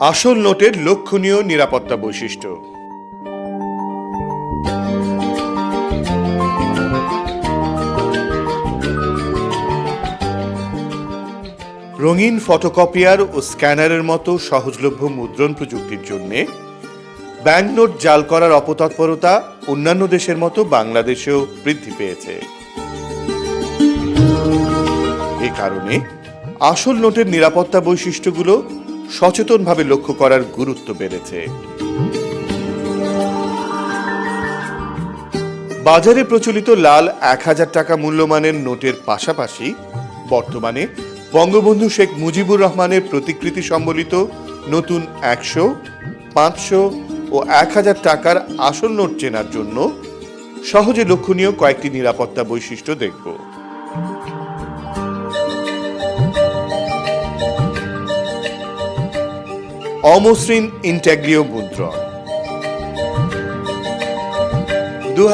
আসল নোটের লক্ষণীয় নিরাপত্তা বৈশিষ্ট্য। রঙিন ফটোকপিয়ার ও স্ক্যানারের মতো সহজলভ্য মুদ্রণ প্রযুক্তির জন্য ব্যাংকনোট জাল করার অপতৎপরতা অন্যান্য দেশের মতো বাংলাদেশেও বৃদ্ধি পেয়েছে। এ কারণে আসল নোটের নিরাপত্তা বৈশিষ্ট্যগুলো সচেতনভাবে লক্ষ্য করার গুরুত্ব বেড়েছে। বাজারে প্রচলিত লাল এক হাজার টাকা মূল্যমানের নোটের পাশাপাশি বর্তমানে বঙ্গবন্ধু শেখ মুজিবুর রহমানের প্রতিকৃতি সম্বলিত নতুন একশো, পাঁচশো ও এক হাজার টাকার আসল নোট চেনার জন্য সহজে লক্ষণীয় কয়েকটি নিরাপত্তা বৈশিষ্ট্য দেখব। অমসৃণ ইন্ট্যাগ্রিও মুদ্রণ দু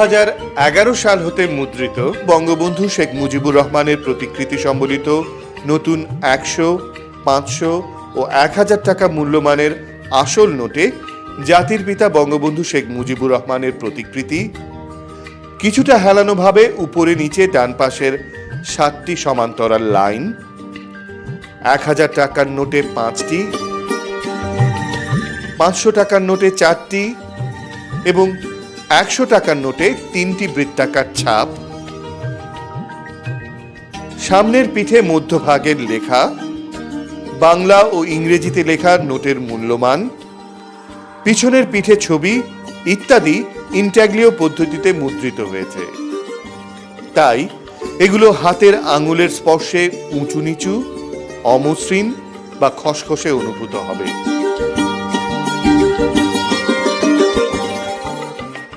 সাল হতে মুদ্রিত বঙ্গবন্ধু শেখ মুজিবুর রহমানের প্রতিকৃতি সম্বলিত নতুন একশো, পাঁচশো ও এক হাজার টাকা মূল্যমানের আসল নোটে জাতির পিতা বঙ্গবন্ধু শেখ মুজিবুর রহমানের প্রতিকৃতি কিছুটা হেলানোভাবে উপরে নিচে ডান পাশের সাতটি সমান্তরাল লাইন, এক হাজার টাকার নোটে পাঁচটি পাঁচশো টাকার নোটে চারটি এবং একশো টাকার নোটে তিনটি বৃত্তাকার ছাপ। সামনের পিঠে মধ্যভাগের লেখা, বাংলা ও ইংরেজিতে লেখা নোটের মূল্যমান। পিছনের পিঠে ছবি ইত্যাদি ইন্ট্যাগ্লিও পদ্ধতিতে মুদ্রিত হয়েছে। তাই এগুলো হাতের আঙুলের স্পর্শে উঁচু নিচু অমসৃণ বা খসখসে অনুভূত হবে।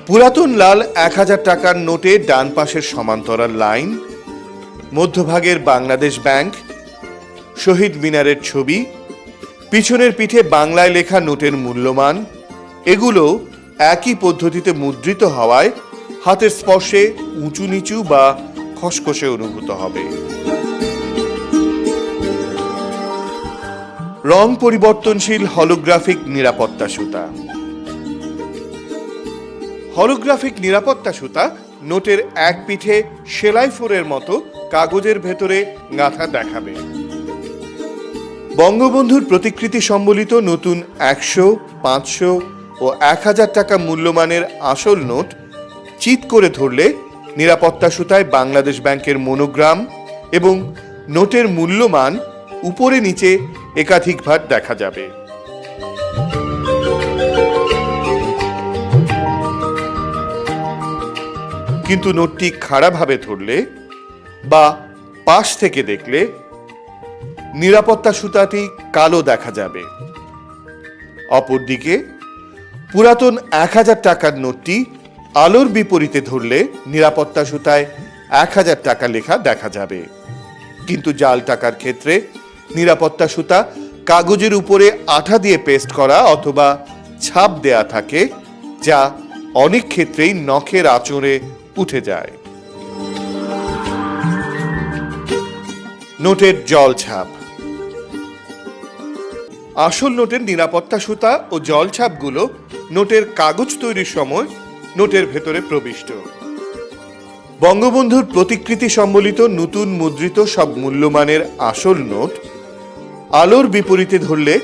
পুরাতন লাল এক হাজার টাকার নোটে ডান পাশের সমান্তরাল লাইন, মধ্যভাগের বাংলাদেশ ব্যাংক, শহীদ মিনারের ছবি, পিছনের পিঠে বাংলায় লেখা নোটের মূল্যমান, এগুলো একই পদ্ধতিতে মুদ্রিত হওয়ায় হাতের স্পর্শে উঁচু নিচু বা খসখসে অনুভূত হবে। রং পরিবর্তনশীল হলোগ্রাফিক নিরাপত্তা সুতা। হলোগ্রাফিক নিরাপত্তা সুতা, নোটের এক পিঠে সেলাই ফোরের মতো কাগজের ভেতরে গাঁথা দেখাবে। বঙ্গবন্ধুর প্রতিকৃতি সম্বলিত নতুন একশো, পাঁচশো ও এক হাজার টাকা মূল্যমানের আসল নোট চিত করে ধরলে নিরাপত্তা সুতায় বাংলাদেশ ব্যাংকের মনোগ্রাম এবং নোটের মূল্যমান উপরে নিচে একাধিকবার দেখা যাবে। কিন্তু নোটটি খাড়াভাবে ধরলে বা পাশ থেকে দেখলে নিরাপত্তা সুতাটি কালো দেখা যাবে। অপরদিকে, পুরাতন এক হাজার টাকার নোটটি আলোর বিপরীতে ধরলে নিরাপত্তা সুতায় এক হাজার টাকা লেখা দেখা যাবে। কিন্তু জাল টাকার ক্ষেত্রে নিরাপত্তা সুতা কাগজের উপরে আঠা দিয়ে পেস্ট করা অথবা ছাপ দেয়া থাকে, যা অনেক ক্ষেত্রেই নখের আঁচড়ে উঠে যায়। নোটের জল ছাপ। আসল নোটের নিরাপত্তা সুতা ও জল ছাপগুলো নোটের কাগজ তৈরির সময় নোটের ভেতরে প্রবিষ্ট। বঙ্গবন্ধুর প্রতিকৃতি সম্বলিত নতুন মুদ্রিত সব মূল্যমানের আসল নোট আলোর বিপরীতে ধরলে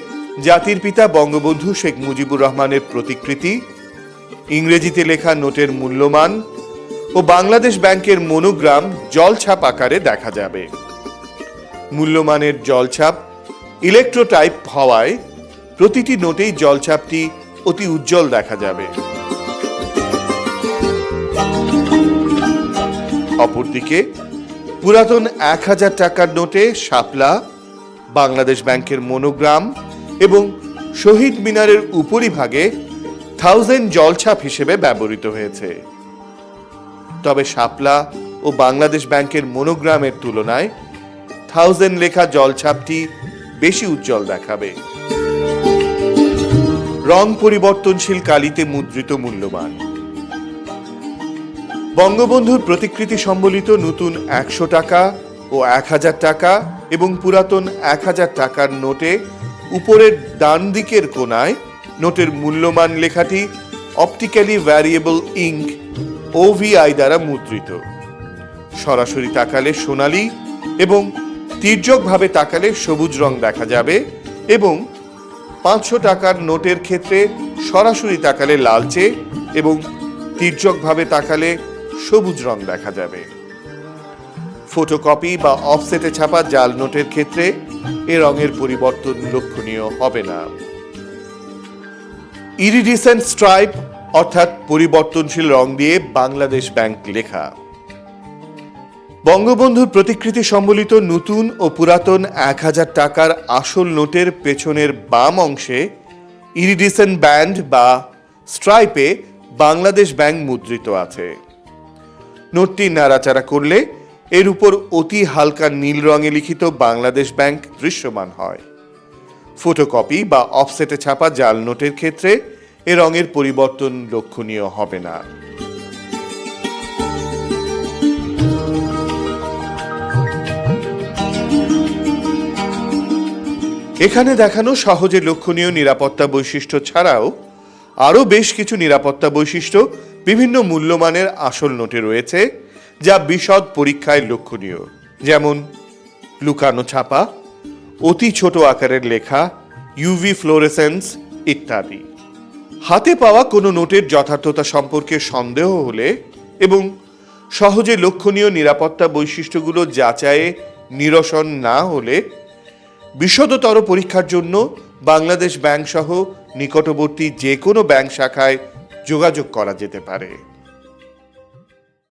জাতির পিতা বঙ্গবন্ধু শেখ মুজিবুর রহমানের প্রতিকৃতি, ইংরেজিতে লেখা নোটের মূল্যমান ও বাংলাদেশ ব্যাংকের মনোগ্রাম জলছাপ আকারে দেখা যাবে। মূল্যমানের জলছাপ ইলেকট্রোটাইপ হওয়ায় প্রতিটি নোটেই জলছাপটি অতি উজ্জ্বল দেখা যাবে। অপরদিকে, পুরাতন এক হাজার টাকার নোটে শাপলা, বাংলাদেশ ব্যাংকের মনোগ্রাম এবং শহীদ মিনারের উপরিভাগে থাউজেন্ড জলছাপ হিসেবে ব্যবহৃত হয়েছে। তবে শাপলা ও বাংলাদেশ ব্যাংকের মনোগ্রামের তুলনায় থাউজেন্ড লেখা জলছাপটি বেশি উজ্জ্বল দেখাবে। রং পরিবর্তনশীল কালিতে মুদ্রিত মূল্যমান বঙ্গবন্ধুর প্রতিকৃতি সম্বলিত নতুন একশো টাকা ও এক হাজার টাকা এবং পুরাতন এক হাজার টাকার নোটে উপরের ডান দিকের কোণায় নোটের মূল্যমান লেখাটি অপটিক্যালি ভ্যারিয়েবল ইঙ্ক ওভিআই দ্বারা মুদ্রিত। সরাসরি তাকালে সোনালী এবং তির্যকভাবে তাকালে সবুজ রং দেখা যাবে এবং পাঁচশো টাকার নোটের ক্ষেত্রে সরাসরি তাকালে লালচে এবং তির্যকভাবে তাকালে সবুজ রং দেখা যাবে। ফটোকপি বা অফসেটে ছাপা জাল নোটের ক্ষেত্রে এ রঙের পরিবর্তন লক্ষণীয় হবে না। ইরিডিসেন্ট স্ট্রাইপ অর্থাৎ পরিবর্তনশীল রং দিয়ে বাংলাদেশ ব্যাংক লেখা। বঙ্গবন্ধুর প্রতিকৃতি সম্বলিত নতুন ও পুরাতন এক হাজার টাকার আসল নোটের পেছনের বাম অংশে ইরিডিসেন্ট ব্যান্ড বা স্ট্রাইপে বাংলাদেশ ব্যাংক মুদ্রিত আছে। নোটটি নাড়াচাড়া করলে এর উপর অতি হালকা নীল রঙে লিখিত বাংলাদেশ ব্যাংক দৃশ্যমান হয়। ফটোকপি বা অফসেটে ছাপা জাল নোটের ক্ষেত্রে এ রঙের পরিবর্তন লক্ষণীয় হবে না। এখানে দেখানো সহজে লক্ষণীয় নিরাপত্তা বৈশিষ্ট্য ছাড়াও আরও বেশ কিছু নিরাপত্তা বৈশিষ্ট্য বিভিন্ন মূল্যমানের আসল নোটে রয়েছে, যা বিশদ পরীক্ষায় লক্ষণীয়। যেমন, লুকানো ছাপা, অতি ছোট আকারের লেখা ইউভি ফ্লোরেসেন্স ইত্যাদি। হাতে পাওয়া কোনো নোটের যথার্থতা সম্পর্কে সন্দেহ হলে এবং সহজে লক্ষণীয় নিরাপত্তা বৈশিষ্ট্যগুলো যাচাইয়ে নিরসন না হলে বিশদতর পরীক্ষার জন্য বাংলাদেশ ব্যাংক সহ নিকটবর্তী যে কোনো ব্যাংক শাখায় যোগাযোগ করা যেতে পারে।